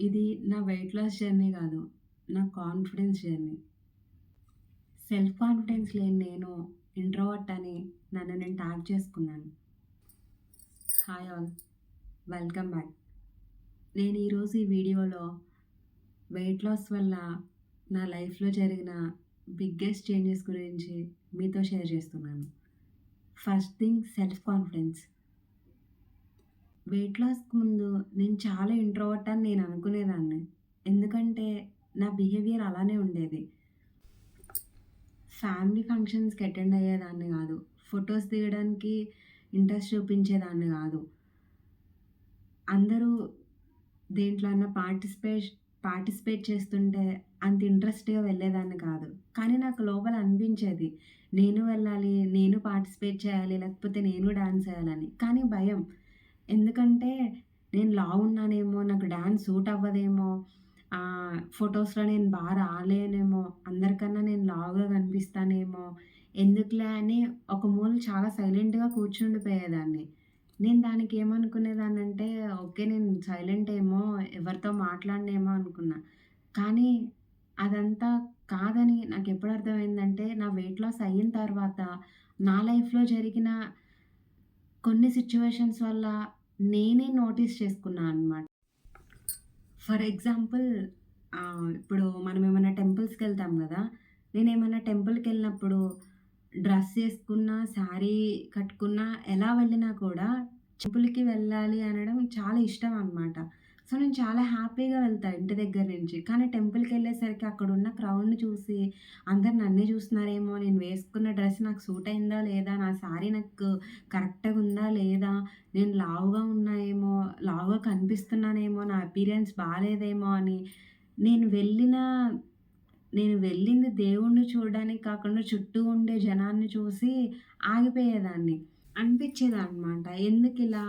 ఇది నా weight loss journey కాదు. నా కాన్ఫిడెన్స్ జర్నీ. సెల్ఫ్ కాన్ఫిడెన్స్ లేని నేను ఇంట్రోవర్ట్ అని నన్ను నేను ట్యాగ్ చేసుకున్నాను. Hi all. Welcome back. నేను ఈరోజు ఈ వీడియోలో వెయిట్ లాస్ వల్ల నా లైఫ్‌లో జరిగిన బిగ్గెస్ట్ చేంజెస్ గురించి మీతో షేర్ చేస్తున్నాను. First thing self confidence. Weight లాస్‌కి ముందు నేను చాలా ఇంట్రోవర్ట్ అని నేను అనుకునేదాన్ని. ఎందుకంటే నా బిహేవియర్ అలానే ఉండేది. ఫ్యామిలీ ఫంక్షన్స్‌కి అటెండ్ అయ్యేదాన్ని కాదు. ఫొటోస్ దిగడానికి ఇంట్రెస్ట్ చూపించేదాన్ని కాదు. అందరూ దేంట్లో అన్నా పార్టిసిపేట్ పార్టిసిపేట్ చేస్తుంటే అంత ఇంట్రెస్ట్‌గా వెళ్ళేదాన్ని కాదు. కానీ నాకు లోపల అనిపించేది. నేను వెళ్ళాలి, నేను పార్టిసిపేట్ చేయాలి, లేకపోతే నేను డాన్స్ చేయాలని. కానీ భయం. ఎందుకంటే నేను లావున్నానేమో, నాకు డ్యాన్స్ సూట్ అవ్వదేమో, ఫొటోస్లో నేను బాగా రాలేనేమో, అందరికన్నా నేను లావుగా కనిపిస్తానేమో, ఎందుకులే అని ఒక మూల చాలా సైలెంట్‌గా కూర్చుండిపోయేదాన్ని. నేను దానికి ఏమనుకునేదాన్నంటే, ఓకే. నేను సైలెంట్ ఏమో, ఎవరితో మాట్లాడనేమో అనుకున్నా. కానీ అదంతా కాదని నాకు ఎప్పుడు అర్థమైందంటే, నా వెయిట్ లాస్ అయిన తర్వాత నా లైఫ్‌లో జరిగిన కొన్ని సిచ్యువేషన్స్ వల్ల నేనే నోటీస్ చేసుకున్నాను అనమాట. ఫర్ ఎగ్జాంపుల్ ఇప్పుడు మనం ఏమైనా టెంపుల్స్కి వెళ్తాం కదా నేను ఏమైనా టెంపుల్కి వెళ్ళినప్పుడు డ్రెస్ ఏసుకున్నా, శారీ కట్టుకున్నా, ఎలా వెళ్ళినా కూడా టెంపుల్‌కి వెళ్ళాలి అనడం చాలా ఇష్టం అనమాట. సో, నేను చాలా హ్యాపీగా వెళ్తాను ఇంటి దగ్గర నుంచి. కానీ టెంపుల్కి వెళ్ళేసరికి అక్కడున్న క్రౌడ్‌ని చూసి అందరు నన్నే చూస్తున్నారేమో, నేను వేసుకున్న డ్రెస్ నాకు సూట్ అయిందా లేదా, నా శారీ నాకు కరెక్ట్‌గా ఉందా లేదా, నేను లావుగా ఉన్నాయేమో, లావుగా కనిపిస్తున్నానేమో, నా అపీరియన్స్ బాగాలేదేమో అని నేను వెళ్ళిన నేను వెళ్ళింది దేవుడిని చూడడానికి కాకుండా చుట్టూ ఉండే జనాన్ని చూసి ఆగిపోయేదాన్ని. అనిపిచ్చేదనమాట. ఎందుకు ఇలా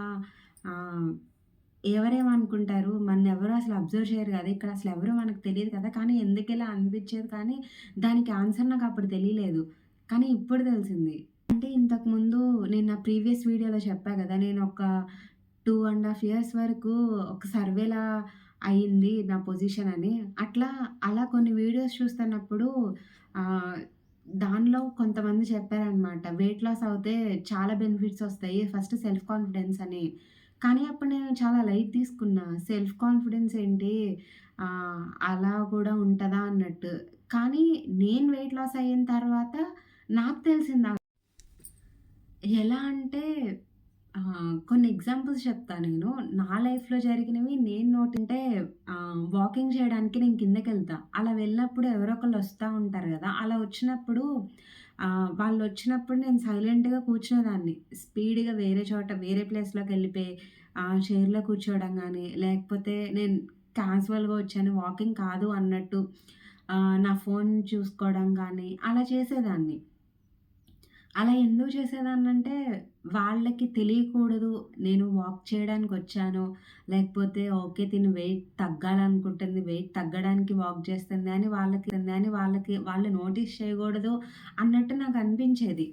ఎవరేమనుకుంటారు? మననెవరు అసలు అబ్జర్వ్ చేయరు కదా ఇక్కడ అసలు ఎవరు మనకు తెలియదు కదా! కానీ ఎందుకు ఇలా అనిపించేది కానీ దానికి ఆన్సర్ నాకు అప్పుడు తెలియలేదు కానీ ఇప్పుడు తెలిసింది. అంటే ఇంతకుముందు నేను నా ప్రీవియస్ వీడియోలో చెప్పా గదా! నేనొక 2 ½ ఇయర్స్ వరకు ఒక సర్వేలా అయింది నా పొజిషన్ అని. అట్లా అలా కొన్ని వీడియోస్ చూస్తున్నప్పుడు దానిలో కొంతమంది చెప్పారనమాట. వెయిట్ లాస్ అవుతే చాలా బెనిఫిట్స్ వస్తాయి ఫస్ట్ సెల్ఫ్ కాన్ఫిడెన్స్ అని. కానీ అప్పుడు నేను చాలా లైట్ తీసుకున్నా. సెల్ఫ్ కాన్ఫిడెన్స్ ఏంటి? అలా కూడా ఉంటుందా అన్నట్టు. కానీ నేను వెయిట్ లాస్ అయిన తర్వాత నాకు తెలిసింది. ఎలా అంటే కొన్ని ఎగ్జాంపుల్స్ చెప్తాను నేను. నా లైఫ్‌లో జరిగినవి నేను నోటింటే ఆహ్, వాకింగ్ చేయడానికి నేను కిందకి వెళ్తాను అలా వెళ్ళినప్పుడు ఎవరో ఒకళ్ళు వస్తూ ఉంటారు కదా అలా వచ్చినప్పుడు వాళ్ళు వాళ్ళొచ్చినప్పుడు నేను సైలెంట్‌గా కూర్చునేదాన్ని. స్పీడ్‌గా వేరే చోట వేరే ప్లేస్లోకి వెళ్ళిపోయి చైర్‌లో కూర్చోవడం కానీ లేకపోతే నేను క్యాజువల్‌గా వచ్చాను వాకింగ్ కాదు అన్నట్టు నా ఫోన్ చూసుకోవడం కానీ అలా చేసేదాన్ని. అలా ఎందుకు చేసేదాన్నంటే, వాళ్ళకి తెలియకూడదు నేను వాక్ చేయడానికి వచ్చాను లేకపోతే ఓకే తిను వెయిట్ తగ్గాలనుకుంటుంది, వెయిట్ తగ్గడానికి వాక్ చేస్తుంది అని వాళ్ళకి అని వాళ్ళకి వాళ్ళు నోటీస్ చేయకూడదు అన్నట్టు నాకు అనిపించేది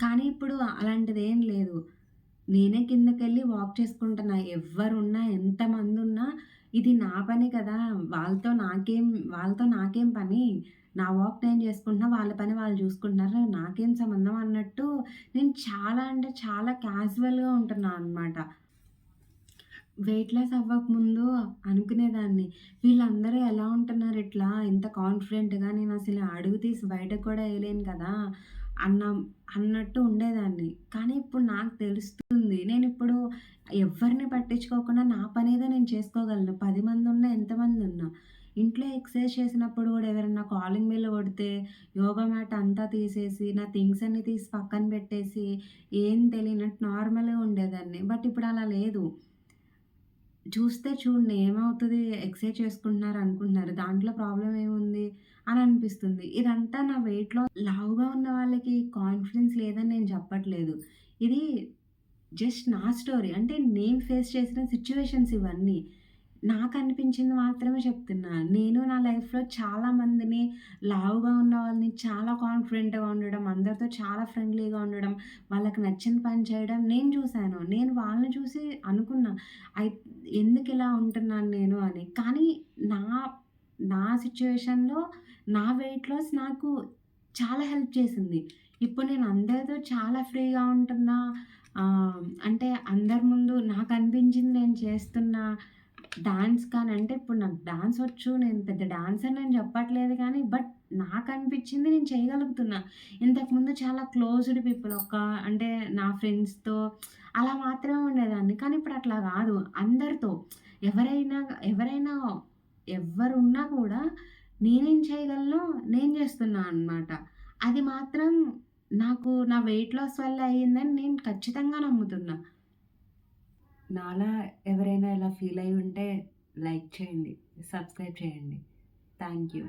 కానీ ఇప్పుడు అలాంటిదేం లేదు. నేనే కిందకెళ్ళి వాక్ చేసుకుంటున్నా. ఎవ్వరున్నా, ఎంతమందున్నా ఇది నా పని కదా! వాళ్ళతో నాకేం వాళ్ళతో నాకేం పని? నా వాక్ నేను చేసుకుంటున్నా. వాళ్ళ పని వాళ్ళు చూసుకుంటున్నారు. నాకేం సంబంధం అన్నట్టు నేను చాలా అంటే చాలా క్యాజువల్‌గా ఉంటున్నాను అనమాట. వెయిట్ లాస్ అవ్వకముందు అనుకునేదాన్ని. వీళ్ళందరూ ఎలా ఉంటున్నారు ఇట్లా ఇంత కాన్ఫిడెంట్‌గా నేను అసలు అడుగు తీసి బయటకు కూడా వేయలేను కదా! అన్న అన్నట్టు ఉండేదాన్ని. కానీ ఇప్పుడు నాకు తెలుస్తుంది. నేను ఇప్పుడు ఎవ్వరిని పట్టించుకోకుండా నా పనేదో నేను చేసుకోగలను. పది మంది ఉన్నా ఎంతమంది ఉన్నా ఇంట్లో ఎక్సర్సైజ్ చేసినప్పుడు కూడా ఎవరైనా కాలింగ్ బిల్ కొడితే యోగా మ్యాట్ అంతా తీసేసి, నా థింగ్స్ అన్నీ తీసి పక్కన పెట్టేసి, ఏం తెలియనట్టు నార్మల్‌గా ఉండేదాన్ని. బట్ ఇప్పుడు అలా లేదు. చూస్తే చూడండి ఏమవుతుంది ఎక్సర్సైజ్ చేసుకుంటున్నారు అనుకుంటున్నారు. దాంట్లో ప్రాబ్లమ్ ఏముంది అని అనిపిస్తుంది. ఇదంతా నా వెయిట్ లాస్ లావుగా ఉన్న వాళ్ళకి కాన్ఫిడెన్స్ లేదని నేను చెప్పట్లేదు. ఇది జస్ట్ నా స్టోరీ. అంటే నేను ఫేస్ చేసిన సిచ్యువేషన్స్ ఇవన్నీ. నాకు అనిపించింది మాత్రమే చెప్తున్నా. నేను నా లైఫ్‌లో చాలా మందిని లావుగా ఉన్న వాళ్ళని చాలా కాన్ఫిడెంట్‌గా ఉండడం, అందరితో చాలా ఫ్రెండ్లీగా ఉండడం, వాళ్ళకి నచ్చిన పని చేయడం నేను చూశాను నేను వాళ్ళని చూసి అనుకున్నా. ఎందుకు ఇలా ఉంటున్నాను నేను అని. కానీ నా నా సిచ్యువేషన్లో నా వెయిట్ లాస్ నాకు చాలా హెల్ప్ చేసింది. ఇప్పుడు నేను అందరితో చాలా ఫ్రీగా ఉంటున్నా. అంటే అందరి ముందు నాకు అనిపించింది నేను చేస్తున్నా. డాన్స్ కానీ అంటే ఇప్పుడు నాకు డాన్స్ వచ్చు. నేను పెద్ద డాన్సర్ అని చెప్పట్లేదు కానీ, బట్ నాకు అనిపించింది నేను చేయగలుగుతున్నా. ఇంతకుముందు చాలా క్లోజ్డ్ పీపుల్ ఒక అంటే నా ఫ్రెండ్స్‌తో అలా మాత్రమే ఉండేదాన్ని. కానీ ఇప్పుడు అట్లా కాదు. అందరితో ఎవరైనా ఎవరైనా ఎవరున్నా కూడా నేనేం చేయగలను నేను చేస్తున్నా అన్నమాట. అది మాత్రం నాకు నా వెయిట్ లాస్ వల్ల అయిందని నేను ఖచ్చితంగా నమ్ముతున్నా. నాలా ఎవరైనా ఇలా ఫీల్ అయ్యి ఉంటే లైక్ చేయండి. సబ్స్క్రైబ్ చేయండి. Thank you.